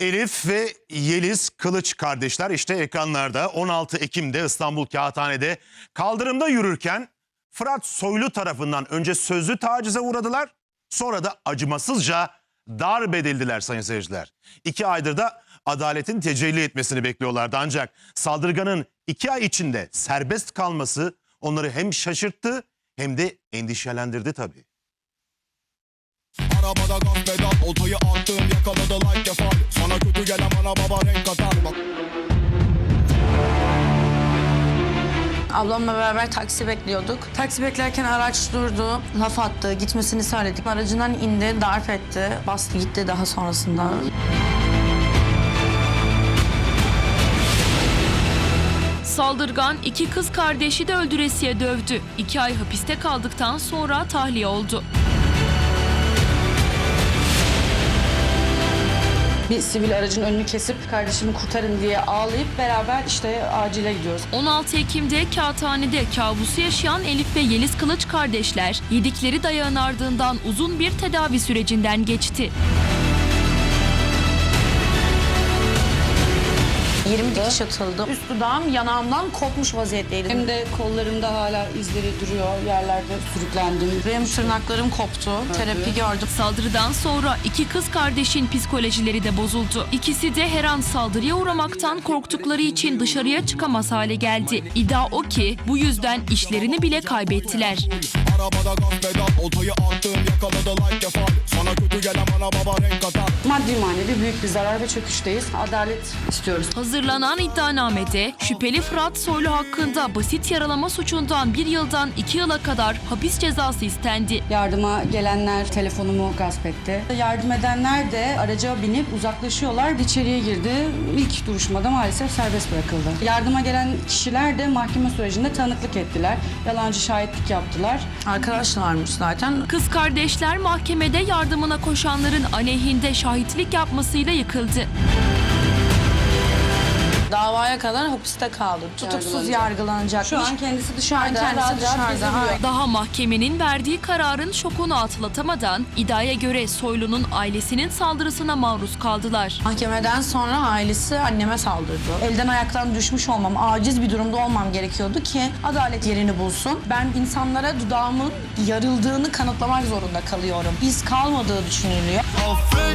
Elif ve Yeliz Kılıç kardeşler işte ekranlarda 16 Ekim'de İstanbul Kağıthane'de kaldırımda yürürken Fırat Soylu tarafından önce sözlü tacize uğradılar sonra da acımasızca darp edildiler sayın seyirciler. İki aydır da adaletin tecelli etmesini bekliyorlardı ancak saldırganın iki ay içinde serbest kalması onları hem şaşırttı hem de endişelendirdi tabii. Arabada gaz pedal Oltayı attım yakaladı like kefal Sana kötü gelen bana baba renk katar Bak Ablamla beraber taksi bekliyorduk. Taksi beklerken araç durdu, laf attı, gitmesini söyledik. Aracından indi, darp etti, bastı gitti daha sonrasında. Saldırgan iki kız kardeşi de öldüresiye dövdü. İki ay hapiste kaldıktan sonra tahliye oldu. Bir sivil aracın önünü kesip kardeşimi kurtarın diye ağlayıp beraber işte acile gidiyoruz. 16 Ekim'de Kağıthane'de kabusu yaşayan Elif ve Yeliz Kılıç kardeşler yedikleri dayağın ardından uzun bir tedavi sürecinden geçti. 20 dikiş atıldı. Üst dudağım yanağımdan kopmuş vaziyetteydi. Hem de kollarımda hala izleri duruyor. Yerlerde sürüklendim. Benim tırnaklarım koptu. Terapi gördüm. Saldırıdan sonra iki kız kardeşin psikolojileri de bozuldu. İkisi de her an saldırıya uğramaktan korktukları için dışarıya çıkamaz hale geldi. İddia o ki bu yüzden işlerini bile kaybettiler. Arabada gaz pedal Oltayı attım yakaladı like kefal Sana kötü gelen bana baba renk katar Maddi manevi büyük bir zarar ve çöküşteyiz. Adalet istiyoruz. Hazırlanan iddianamede şüpheli Fırat Soylu hakkında basit yaralama suçundan bir yıldan iki yıla kadar hapis cezası istendi. Yardıma gelenler telefonumu gasp etti. Yardım edenler de araca binip uzaklaşıyorlar. İçeriye girdi. İlk duruşmada maalesef serbest bırakıldı. Yardıma gelen kişiler de mahkeme sürecinde tanıklık ettiler. Yalancı şahitlik yaptılar. Arkadaşlarmış zaten. Kız kardeşler mahkemede yardımına koşanların aleyhinde şahitlik yapmasıyla yıkıldı. Davaya kadar hapiste kaldı. Tutuksuz yargılanacak. Şu an kendisi dışarıda. kendisi rahat rahat dışarıda. Daha mahkemenin verdiği kararın şokunu atlatamadan iddiaya göre Soylu'nun ailesinin saldırısına maruz kaldılar. Mahkemeden sonra ailesi anneme saldırdı. Elden ayaktan düşmüş olmam, aciz bir durumda olmam gerekiyordu ki adalet yerini bulsun. Ben insanlara dudağımın yarıldığını kanıtlamak zorunda kalıyorum. İz kalmadığı düşünülüyor. Affet